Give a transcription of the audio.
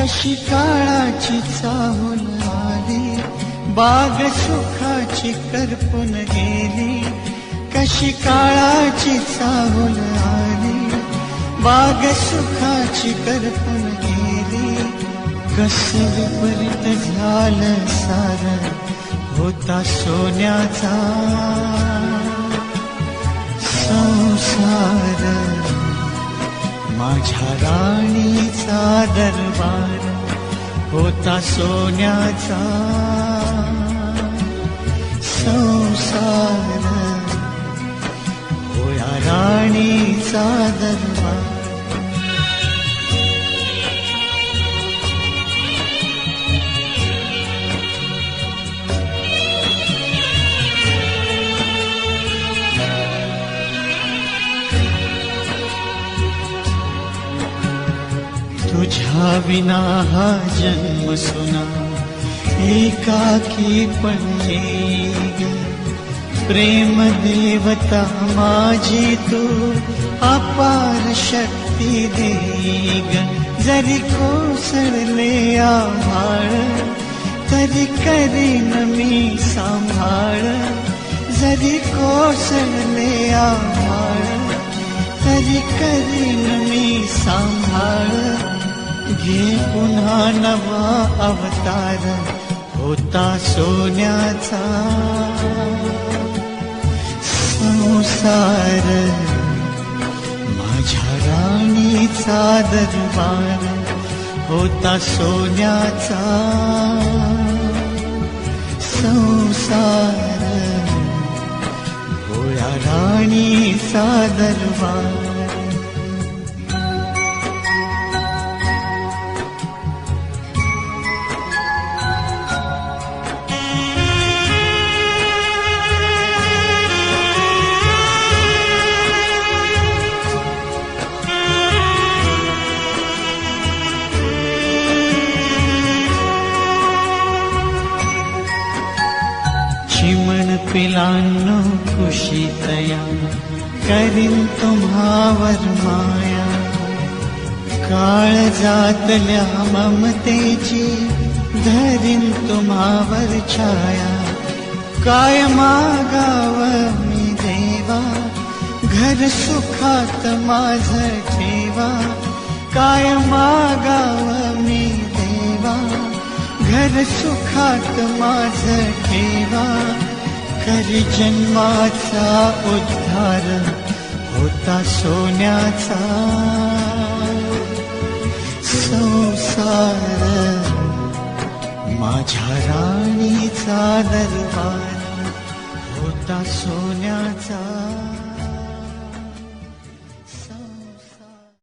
कशी काळाची चाहून आली बाग सुखाची करपून गेली कशी काळाची चाहून आली बाग सुखाची करपून गेली. कस विपरीत झालं सार होता सोन्याचा. माझ्या राणीचा दरबार होता सोन्याचा. संसार होया राणीचा दरबार तुझ्या विना हा जन्म सुना एकाकी पण येईल प्रेम देवता माझी तू अपार शक्ती देग जरी मी सांभाळ. जरी कोसळले आभाळ तरी करीन मी सांभाळ घे पुन्हा नवा अवतार होता सोन्याचा संसार माझ्या राणीचा दरबार होता सोन्याचा संसार होया राणीचा दरबार चिमण पिलांनो खुशीतया करीन तुम्हावर माया जातल्या ममतेची धरीन तुम्हावर छाया। काय मागाव मी देवा घर सुखात माझ ठेवा। काय मागाव मी देवा घर सुखात माझ ठेवा करी जन्माचा उद्धार होता सोन्याचा. संसार माझ्या राणीचा दरबार होता सोन्याचा